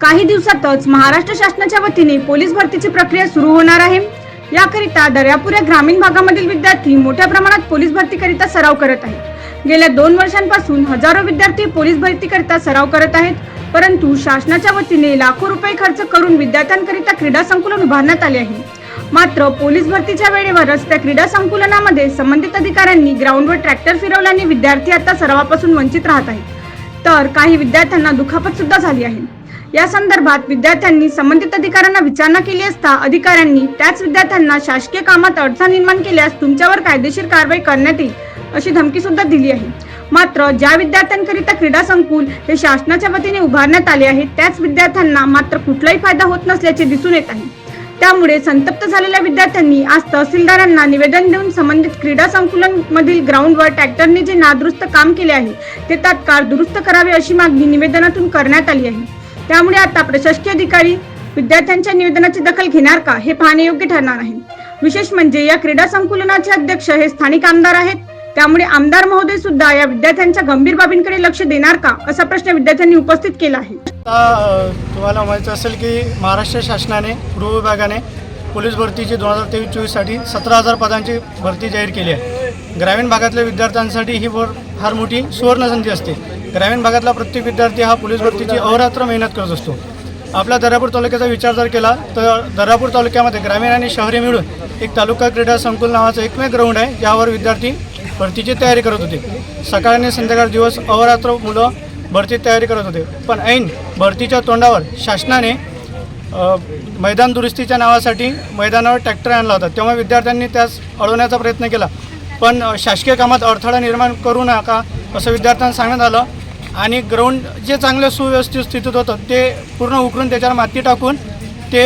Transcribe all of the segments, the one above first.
काही दिवसातच महाराष्ट्र शासनाच्या वतीने पोलीस भरतीची प्रक्रिया सुरू होणार आहे. याकरिता दर्यापूर या ग्रामीण भागामधील विद्यार्थी मोठ्या प्रमाणात पोलीस भरतीकरिता सराव करत आहेत. गेल्या दोन वर्षांपासून हजारो विद्यार्थी पोलीस भरतीकरिता सराव करत आहेत. परंतु शासनाच्या वतीने लाखो रुपये खर्च करून विद्यार्थ्यांकरिता क्रीडा संकुलन उभारण्यात आले आहे. मात्र पोलीस भरतीच्या वेळेवरच त्या क्रीडा संकुलनामध्ये संबंधित अधिकाऱ्यांनी ग्राउंडवर ट्रॅक्टर फिरवल्याने विद्यार्थी आता सरावापासून वंचित राहत आहेत. तर काही विद्यार्थ्यांना दुखापत सुद्धा झाली आहे. या संदर्भात विद्यार्थ्यांनी संबंधित अधिकाऱ्यांना विचारणा केली असता अधिकाऱ्यांनी त्याच विद्यार्थ्यांना शासकीय कामात अडचण निर्माण केल्यास तुमच्यावर कायदेशीर कारवाई करण्यात येईल अशी धमकी सुद्धा दिली आहे. मात्र ज्या विद्यार्थ्यांकरिता क्रीडा संकुल हे शासनाच्या वतीने उभारण्यात आले आहे त्याच विद्यार्थ्यांना मात्र कुठलाही फायदा होत नसल्याचे दिसून येत आहे. त्यामुळे संतप्त झालेल्या विद्यार्थ्यांनी आज तहसीलदारांना निवेदन देऊन संबंधित क्रीडा संकुलन मधील ग्राउंडवर ट्रॅक्टरने जे नादुरुस्त काम केले आहे ते तात्काळ दुरुस्त करावे अशी मागणी निवेदनातून करण्यात आली आहे. त्यामुळे आता प्रशासकीय अधिकारी विद्यार्थ्यांच्या निवेदनाची दखल घेणार का हे पाहणे योग्य ठरणार आहे विशेष म्हणजे या क्रीडा संकुलनाचे अध्यक्ष हे स्थानिक आमदार आहेत. त्यामुळे आमदार महोदय सुद्धा या विद्यार्थ्यांच्या गंभीर बाबींकडे लक्ष देणार का असा प्रश्न विद्यार्थ्यांनी उपस्थित केला आहे. तुम्हाला माहीत असेल की महाराष्ट्र शासनाने पूर्व विभागाने पोलीस भरतीची दोन हजार तेवीस चोवीससाठी सतरा हजार पदांची भरती जाहीर केली आहे. ग्रामीण भागातल्या विद्यार्थ्यांसाठी ही भर फार मोठी सुवर्णसंधी असते. ग्रामीण भागातला प्रत्येक विद्यार्थी हा पोलीस भरतीची अहोरात्र मेहनत करत असतो. आपल्या दर्यापूर तालुक्याचा विचार जर केला तर दर्यापूर तालुक्यामध्ये ग्रामीण आणि शहरी मिळून एक तालुका क्रीडा संकुल नावाचं एकमेव ग्राउंड आहे. ज्यावर विद्यार्थी भरतीची तयारी करत होते. सकाळ आणि संध्याकाळ दिवस अहोरात्र मुलं भरती तयारी करत होते. पण ऐन भरतीच्या तोंडावर शासनाने मैदान दुरुस्तीच्या नावासाठी मैदानावर ट्रॅक्टर आणला होता. तेव्हा विद्यार्थ्यांनी त्यास अडवण्याचा प्रयत्न केला. पण शासकीय कामात अडथळा निर्माण करू नका असं विद्यार्थ्यांना सांगण्यात आलं. आणि ग्राउंड जे चांगलं सुव्यवस्थित स्थितीत होतं ते पूर्ण उकरून त्याच्यावर माती टाकून ते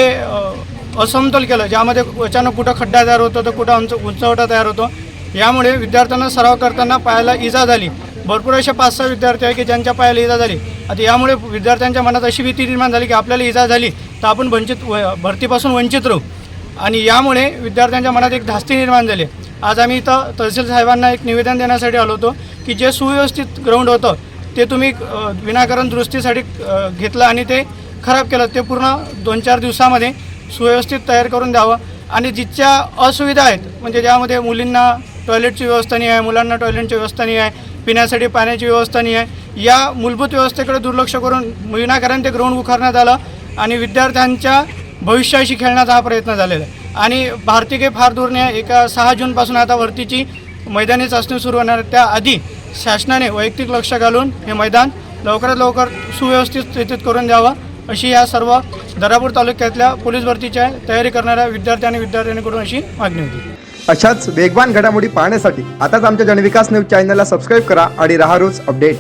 असमतोल केलं. ज्यामध्ये अचानक कुठं खड्डा तयार होतो तर कुठं उंच उंचवटा तयार होतो. यामुळे विद्यार्थ्यांना सराव करताना पायाला इजा झाली. भरपूर असे पाच सहा विद्यार्थी आहे की ज्यांच्या पायाला इजा झाली. आता यामुळे विद्यार्थ्यांच्या मनात अशी भीती निर्माण झाली की आपल्याला इजा झाली तर आपण वंचित व भरतीपासून वंचित राहू. आणि यामुळे विद्यार्थ्यांच्या मनात एक धास्ती निर्माण झाली. आज आम्ही इथं तहसील साहेबांना एक निवेदन देण्यासाठी आलो होतो की जे सुव्यवस्थित ग्राउंड होतं ते तुम्ही विनाकारण दुरुस्तीसाठी घेतलं आणि ते खराब केलं. ते पूर्ण दोन चार दिवसामध्ये सुव्यवस्थित तयार करून द्यावं. आणि जिथच्या असुविधा आहेत म्हणजे ज्यामध्ये मुलींना टॉयलेटची व्यवस्था नाही आहे मुलांना टॉयलेटची व्यवस्था नाही आहे पिण्यासाठी पाण्याची व्यवस्था नाही आहे या मूलभूत व्यवस्थेकडे दुर्लक्ष करून विनाकारण ते ग्राउंड उखारण्यात आलं आणि विद्यार्थ्यांच्या भविष्याशी खेळण्याचा हा प्रयत्न झालेला आहे. आणि भारती काही फार दूर नाही एका सहा जूनपासून आता भरतीची मैदानी चाचणी सुरू होणार त्याआधी शासनाने वैयक्तिक लक्ष घालून हे मैदान लवकरात लवकर सुव्यवस्थित स्थितीत करून द्यावं अशी या सर्व दरापूर तालुक्यातल्या पोलीस भरतीच्या तयारी करणाऱ्या विद्यार्थी आणि विद्यार्थ्यांकडून अशी मागणी होती. अशाच वेगवान घडामोडी पाहण्यासाठी आताच आमच्या जनविकास न्यूज चॅनलला सबस्क्राईब करा आणि राहा रोज अपडेट.